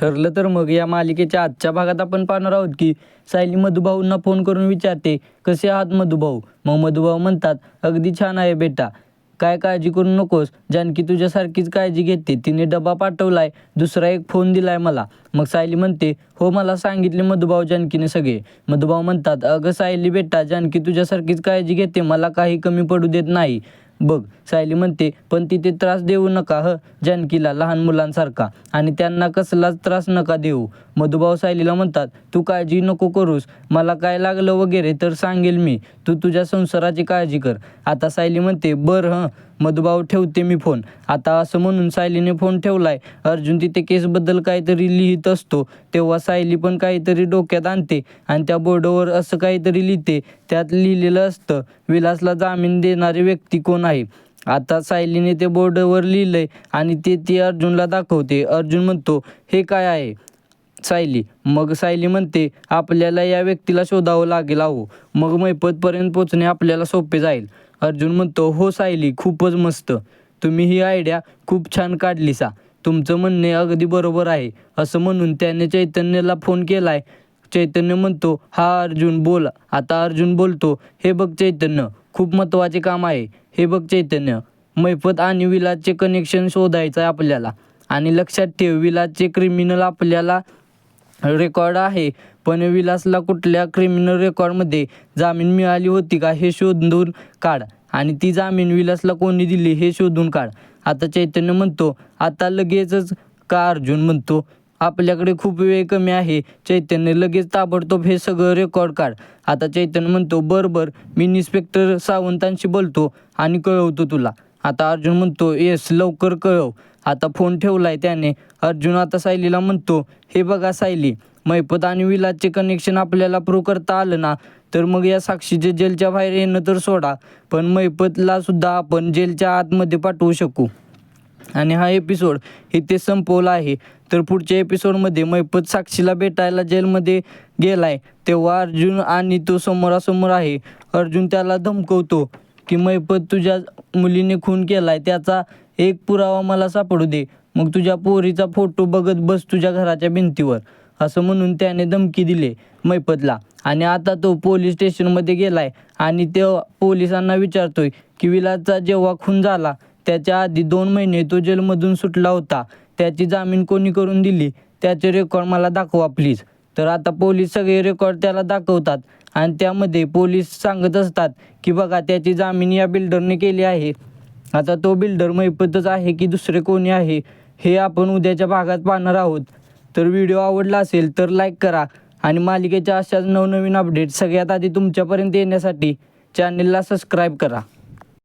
ठरलं तर मग या मालिकेच्या आजच्या भागात आपण पाहणार आहोत की सायली मधुभाऊंना फोन करून विचारते कसे आहात मधुभाऊ? मग मधुभाऊ म्हणतात अगदी छान आहे बेटा. काय काळजी करू नकोस. जानकी तुझ्यासारखीच काळजी घेते. तिने डबा पाठवलाय दुसरा एक फोन दिलाय मला. मग सायली म्हणते हो मला सांगितले मधुभाऊ जानकीने सगळे. मधुभाऊ म्हणतात अगं सायली बेटा जानकी तुझ्यासारखीच काळजी घेते. मला काही कमी पडू देत नाही. बघ सायली म्हणते पण तिथे त्रास देऊ नका ह जानकीला लहान मुलांसारखा. आणि त्यांना कसलाच त्रास नका देऊ. मधुभाऊ सायलीला म्हणतात तू काळजी नको करूस. मला काय लागलं वगैरे तर सांगेल मी. तू तुझ्या संसाराची काळजी कर. आता सायली म्हणते बरं हं मधुभाऊ ठेवते मी फोन. आता असं म्हणून सायलीने फोन ठेवलाय. अर्जुन तिथे केसबद्दल काहीतरी लिहित असतो. तेव्हा सायली पण काहीतरी डोक्यात आणते आणि त्या बोर्डवर असं काहीतरी लिहिते. त्यात लिहिलेलं असतं विलासला जामीन देणारी व्यक्ती कोण आहे? आता सायलीने ते बोर्डवर लिहिलंय आणि ते ती अर्जुनला दाखवते. अर्जुन म्हणतो हे काय आहे? सायली. मग सायली म्हणते आपल्याला या व्यक्तीला शोधावं लागेल अहो. मग मैपतपर्यंत पोचणे आपल्याला सोपे जाईल. अर्जुन म्हणतो हो सायली खूपच मस्त. तुम्ही ही आयडिया खूप छान काढली सा तुमचं म्हणणे अगदी बरोबर आहे. असं म्हणून त्याने चैतन्यला फोन केलाय. चैतन्य म्हणतो हा अर्जुन बोल. आता अर्जुन बोलतो हे बघ चैतन्य खूप महत्त्वाचे काम आहे. हे बघ चैतन्य मैफत आणि विलासचे कनेक्शन शोधायचं आहे आपल्याला. आणि लक्षात ठेव विलाचे क्रिमिनल आपल्याला रेकॉर्ड आहे. पण विलासला कुठल्या क्रिमिनल रेकॉर्डमध्ये जामीन मिळाली होती का हे शोधून काढ. आणि ती जामीन विलासला कोणी दिली हे शोधून काढ. आता चैतन्य म्हणतो आता लगेचच का अर्जुन म्हणतो आपल्याकडे खूप वेळ कमी आहे. चैतन्य लगेच ताबडतोब हे सगळं रेकॉर्ड काढ. आता चैतन्य म्हणतो बरं बरं. मी इन्स्पेक्टर सावंतांशी बोलतो आणि कळवतो तुला. आता अर्जुन म्हणतो येस लवकर कळव. आता फोन ठेवलाय त्याने. अर्जुन आता सायलीला म्हणतो हे बघा सायली मैपत आणि विलाचे कनेक्शन आपल्याला प्रूव्ह करता आलं ना तर मग या साक्षीचे जेलच्या बाहेर येणं तर सोडा पण मैपतला सुद्धा आपण जेलच्या आतमध्ये पाठवू शकू. आणि हा एपिसोड इथे संपवला आहे. तर पुढच्या एपिसोडमध्ये मैपत साक्षीला भेटायला जेलमध्ये गेलाय तेव्हा अर्जुन आणि तो समोरासमोर आहे. अर्जुन त्याला धमकवतो की मैपत तुझ्या मुलीने खून केलाय त्याचा एक पुरावा मला सापडू दे. मग तुझ्या पोरीचा फोटो बघत बस तुझ्या घराच्या भिंतीवर. असं म्हणून त्याने धमकी दिली मैपतला आणि आता तो पोलीस स्टेशनमध्ये गेलाय. आणि तो पोलिसांना विचारतोय की विलासचा जेव्हा खून झाला त्याच्या आधी दोन महिने तो जेलमधून सुटला होता. त्याची जामीन कोणी करून दिली? त्याचे रेकॉर्ड मला दाखवा प्लीज तर आता पोलीस सगळे रेकॉर्ड त्याला दाखवतात. आणि त्यामध्ये पोलीस सांगत असतात की बघा त्याची जामीन या बिल्डरने केली आहे. आता तो बिल्डर मैपतच आहे की दुसरे कोणी आहे हे आपण उद्याच्या भागात पाहणार आहोत. तर व्हिडिओ आवडला असेल तर लाईक करा आणि मालिकेच्या अशाच नवनवीन अपडेट सगळ्यात आधी तुमच्यापर्यंत येण्यासाठी चॅनलला सबस्क्राईब करा.